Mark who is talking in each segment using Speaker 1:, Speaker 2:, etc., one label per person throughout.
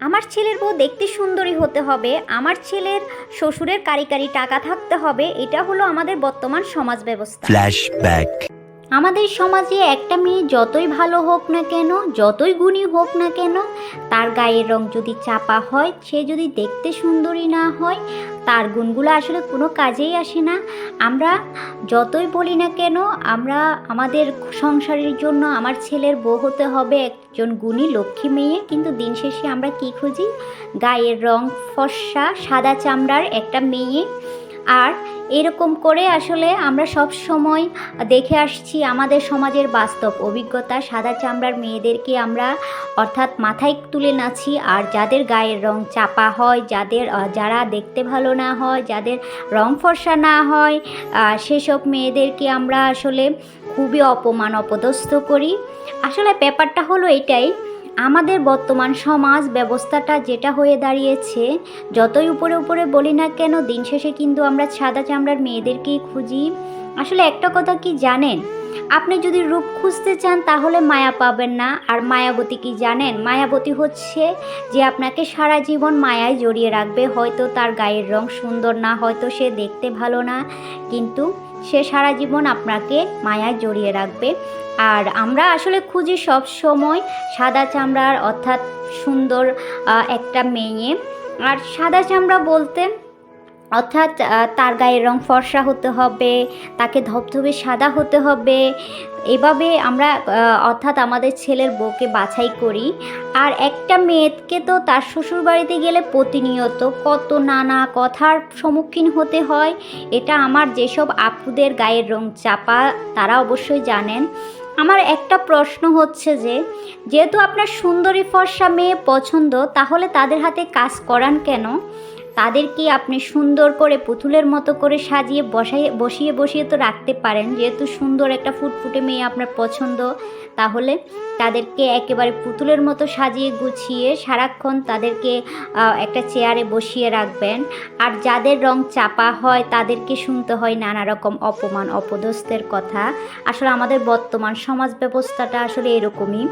Speaker 1: আমার ছেলের বউ দেখতে সুন্দরী হতে হবে আমার ছেলের শ্বশুরের কারি কারি টাকা থাকতে হবে এটা হলো আমাদের বর্তমান সমাজ ব্যবস্থা।
Speaker 2: ফ্ল্যাশব্যাক
Speaker 1: আমাদের সমাজে একটা মেয়ে যতই ভালো হোক না কেন যতই গুণী হোক না কেন তার গায়ের রং যদি চাপা হয় সে যদি দেখতে সুন্দরী না হয় তার গুণগুলো আসলে কোনো কাজেই আসে না। আমরা যতই বলি না কেন, আমরা আমাদের সংসারের জন্য আমার ছেলের বউ হতে হবে, একজন গুণী লক্ষ্মী মেয়ে। কিন্তু দিন শেষে আমরা কী খুঁজি? গায়ের রং, ফর্সা, সাদা চামড়ার একটা মেয়ে। আর এরকম করে আসলে আমরা সব সময় দেখে আসছি আমাদের সমাজের বাস্তব অভিজ্ঞতা। সাদা চামড়ার মেয়েদেরকে আমরা অর্থাৎ মাথায় তুলে নাছি আর যাদের গায়ের রং চাপা হয়, যাদের যারা দেখতে ভালো না হয়, যাদের রং ফর্সা না হয় সেসব মেয়েদেরকে আমরা আসলে খুবই অপমান, অপদস্থ করি। আসলে ব্যাপারটা হলো এটাই আমাদের বর্তমান সমাজ ব্যবস্থাটা যেটা হয়ে দাঁড়িয়েছে, যতই উপরে উপরে বলি না কেন, দিন শেষে কিন্তু আমরা সাদা চামড়ার মেয়েদেরকেই খুঁজি। আসলে একটা কথা কি জানেন? আপনি যদি রূপ খুঁজতে চান, তাহলে মায়া পাবেন না। আর মায়াবতী কি জানেন? মায়াবতী হচ্ছে যে আপনাকে সারা জীবন মায়ায় জড়িয়ে রাখবে। হয়তো তার গায়ের রং সুন্দর না, হয়তো সে দেখতে ভালো না, কিন্তু সে সারা জীবন আপনাকে মায়ায় জড়িয়ে রাখবে। আর আমরা আসলে খুঁজি সব সময় সাদা চামড়ার, অর্থাৎ সুন্দর একটা মেয়ে। আর সাদা চামড়া বলতে অর্থাৎ তার গায়ের রং ফর্সা হতে হবে, তাকে ধবধবে সাদা হতে হবে। এভাবে আমরা অর্থাৎ আমাদের ছেলের বউকে বাছাই করি। আর একটা মেয়েকে তো তার শ্বশুর বাড়িতে গেলে প্রতিনিয়ত কত নানা কথার সম্মুখীন হতে হয়। এটা আমার যেসব আপুদের গায়ের রং চাপা, তারা অবশ্যই জানেন। আমার একটা প্রশ্ন হচ্ছে যে, যেহেতু আপনার সুন্দরী ফর্সা মেয়ে পছন্দ, তাহলে তাদের হাতে কাজ করান কেন? তাদেরকে আপনি সুন্দর করে পুতুলের মতো করে সাজিয়ে বসাই, বসিয়ে বসিয়ে তো রাখতে পারেন। যেহেতু সুন্দর একটা ফুটফুটে মেয়ে আপনার পছন্দ, তাহলে তাদেরকে একেবারে পুতুলের মতো সাজিয়ে গুছিয়ে সারাক্ষণ তাদেরকে একটা চেয়ারে বসিয়ে রাখবেন। আর যাদের রং চাপা হয়, তাদেরকে শুনতে হয় নানা রকম অপমান, অপদস্থের কথা। আসলে আমাদের বর্তমান সমাজ ব্যবস্থাটা আসলে এরকমই।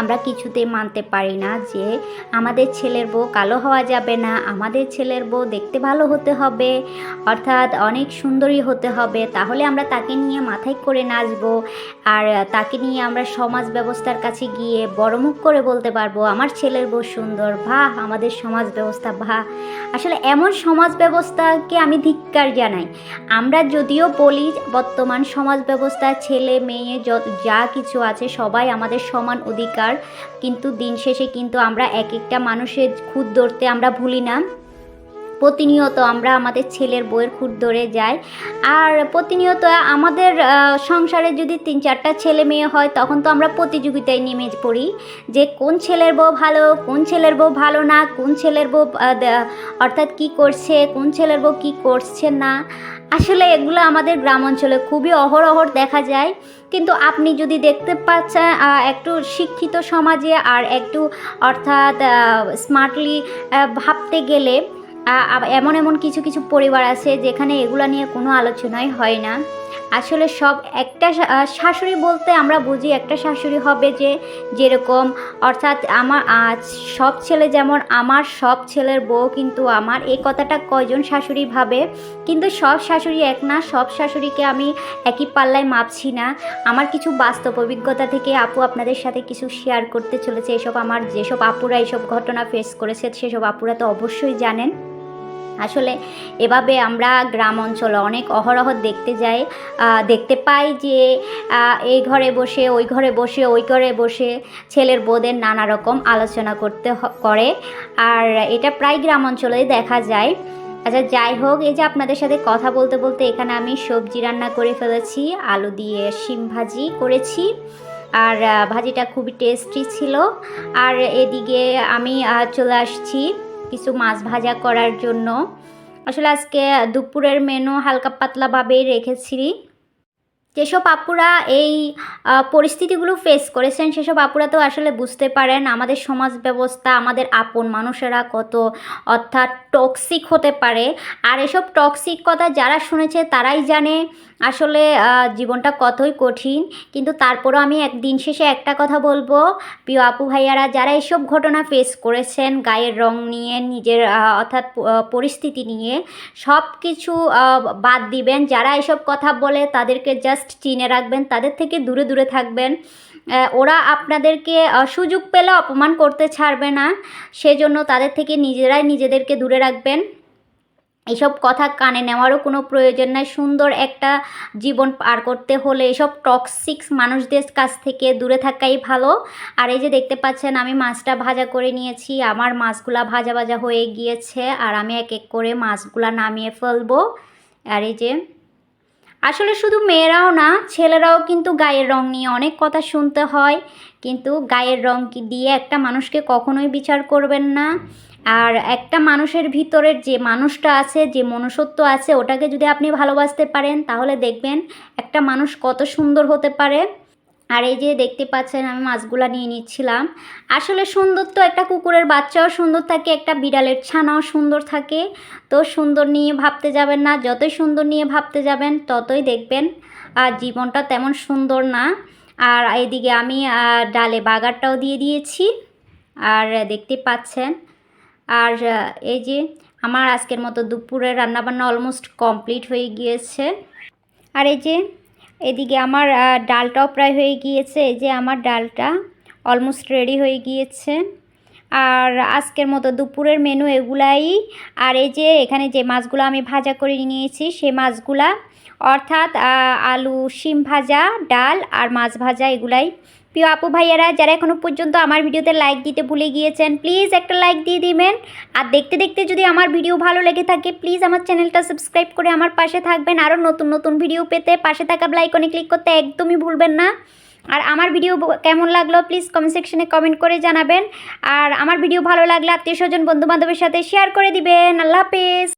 Speaker 1: আমরা কিছুতেই মানতে পারি না যে আমাদের ছেলের বউ কালো হওয়া যাবে না, আমাদের ছেলের বউ দেখতে ভালো হতে হবে, অর্থাৎ অনেক সুন্দরী হতে হবে। তাহলে আমরা তাকে নিয়ে মাথায় করে নাচবো আর তাকে নিয়ে আমরা সমাজ ব্যবস্থার কাছে গিয়ে বড় মুখ করে বলতে পারব, আমার ছেলের বউ সুন্দর, বাহ, আমাদের সমাজ ব্যবস্থা, বাহ। আসলে এমন সমাজ ব্যবস্থাকে আমি ধিক্কার জানাই। আমরা যদিও বলি বর্তমান সমাজ ব্যবস্থা, ছেলে, মেয়ে যা কিছু আছে সবাই আমাদের সমান অধিকার কিন্তু দিন শেষে কিন্তু আমরা এক একটা মানুষের খুদ ধরতে আমরা ভুলি না। প্রতিনিয়ত আমরা আমাদের ছেলের বইয়ের খুঁট ধরে যাই। আর প্রতিনিয়ত আমাদের সংসারে যদি তিন চারটা ছেলে মেয়ে হয়, তখন তো আমরা প্রতিযোগিতায় নেমে পড়ি যে কোন ছেলের বউ ভালো, কোন ছেলের বউ ভালো না, কোন ছেলের বউ অর্থাৎ কি করছে, কোন ছেলের বউ কি করছে না। আসলে এগুলো আমাদের গ্রাম অঞ্চলে খুবই অহরহর দেখা যায়। কিন্তু আপনি যদি দেখতে পাচ্ছেন একটু শিক্ষিত সমাজে আর একটু অর্থাৎ স্মার্টলি ভাবতে গেলে এমন এমন কিছু কিছু পরিবার আছে যেখানে এগুলা নিয়ে কোনো আলোচনাই হয় না। আসলে সব একটা শাশুড়ি বলতে আমরা বুঝি একটা শাশুড়ি হবে যে যেরকম, অর্থাৎ আমার আজ সব ছেলে যেমন আমার সব ছেলের বউ, কিন্তু আমার এই কথাটা কয়জন শাশুড়ি ভাবে? কিন্তু সব শাশুড়ি এক না, সব শাশুড়িকে আমি একই পাল্লায় মাপছি না। আমার কিছু বাস্তব অভিজ্ঞতা থেকে আপু আপনাদের সাথে কিছু শেয়ার করতে চলেছে। এসব আমার, যেসব আপুরা এইসব ঘটনা ফেস করেছে, সেসব আপুরা তো অবশ্যই জানেন। আসলে এভাবে আমরা গ্রাম অঞ্চলে অনেক অহরহ দেখতে যাই দেখতে পাই যে এই ঘরে বসে, ওই ঘরে বসে, ওই ঘরে বসে ছেলের বোদের নানা রকম আলোচনা করতে করে। আর এটা প্রায় গ্রাম অঞ্চলেই দেখা যায়। আচ্ছা যাই হোক, এই যে আপনাদের সাথে কথা বলতে বলতে এখানে আমি সবজি রান্না করে ফেলেছি, আলু দিয়ে শিম ভাজি করেছি। আর ভাজিটা খুবই টেস্টি ছিল। আর এদিকে আমি চলে আসছি। কিছু মাছ ভাজা করার জন্য। আসলে আজকে দুপুরের মেনু হালকা পাতলাভাবেই রেখেছি। যেসব আপুরা এই পরিস্থিতিগুলো ফেস করেছেন, সেসব আপুরা তো আসলে বুঝতে পারেন আমাদের সমাজ ব্যবস্থা, আমাদের আপন মানুষেরা কত অর্থাৎ টক্সিক হতে পারে। আর এসব টক্সিক কথা যারা শুনেছে তারাই জানে আসলে জীবনটা কতই কঠিন। কিন্তু তারপরও আমি একদিন শেষে একটা কথা বলব। প্রিয় আপু ভাইয়ারা, যারা এসব ঘটনা ফেস করেছেন গায়ের রং নিয়ে, নিজের অর্থাৎ পরিস্থিতি নিয়ে সব কিছু বাদ দিবেন। যারা এসব কথা বলে তাদেরকে জাস্ট চিনে রাখবেন, তাদের থেকে দূরে দূরে থাকবেন। ওরা আপনাদেরকে সুযোগ পেলে অপমান করতে ছাড়বে না। সেজন্য তাদের থেকে নিজেরাই নিজেদেরকে দূরে রাখবেন। এসব কথা কানে নেওয়ারও কোনো প্রয়োজন নাই। সুন্দর একটা জীবন পার করতে হলে এসব টক্সিক্স মানুষদের কাছ থেকে দূরে থাকাই ভালো। আর এই যে দেখতে পাচ্ছেন, আমি মাছটা ভাজা করে নিয়েছি। আমার মাছগুলা ভাজা ভাজা হয়ে গিয়েছে। আর আমি এক এক করে মাছগুলা নামিয়ে ফেলব। আর এই যে আসলে শুধু মেয়েরাও না, ছেলেরাও কিন্তু গায়ের রং নিয়ে অনেক কথা শুনতে হয়। কিন্তু গায়ের রং দিয়ে একটা মানুষকে কখনোই বিচার করবেন না? আর একটা মানুষের ভিতরের যে মানুষটা আছে, যে মনুষ্যত্ব আছে, ওটাকে যদি আপনি ভালোবাসতে পারেন, তাহলে দেখবেন একটা মানুষ কত সুন্দর হতে পারে। আর এই যে দেখতে পাচ্ছেন আমি মাছগুলা নিয়ে নিচ্ছিলাম। আসলে সুন্দর তো একটা কুকুরের বাচ্চাও সুন্দর থাকে, একটা বিড়ালের ছানাও সুন্দর থাকে। তো সুন্দর নিয়ে ভাবতে যাবেন না, যতই সুন্দর নিয়ে ভাবতে যাবেন ততই দেখবেন, আর জীবনটা তেমন সুন্দর না। আর এইদিকে আমি ডালে বাগারটাও দিয়ে দিয়েছি, আর দেখতে পাচ্ছেন, আর এই যে আমার আজকের মতো দুপুরের রান্নাবান্না অলমোস্ট কমপ্লিট হয়ে গিয়েছে। আর এই যে এদিকে আমার ডালটাও প্রায় হয়ে গিয়েছে। এই যে আমার ডালটা অলমোস্ট রেডি হয়ে গিয়েছে। আর আজকের মতো দুপুরের মেনু এগুলাই। আর এই যে এখানে যে মাছগুলো আমি ভাজা করে নিয়েছি সে মাছগুলা অর্থাৎ আলু, শিম ভাজা, ডাল আর মাছ ভাজা এগুলাই। প্রিয় আপু ভাইয়ারা, যারা এখনও পর্যন্ত আমার ভিডিওতে লাইক দিতে ভুলে গিয়েছেন প্লিজ একটা লাইক দিয়ে দিবেন। আর দেখতে দেখতে যদি আমার ভিডিও ভালো লেগে থাকে প্লিজ আমার চ্যানেলটা সাবস্ক্রাইব করে আমার পাশে থাকবেন। আরও নতুন নতুন ভিডিও পেতে পাশে থাকা লাইকনে ক্লিক করতে একদমই ভুলবেন না। আর আমার ভিডিও কেমন লাগল প্লিজ কমেন্ট সেকশনে কমেন্ট করে জানাবেন। আর আমার ভিডিও ভালো লাগলে আত্মীয় স্বজন বন্ধু বান্ধবের সাথে শেয়ার করে দিবেন। আল্লাহ হাফেজ।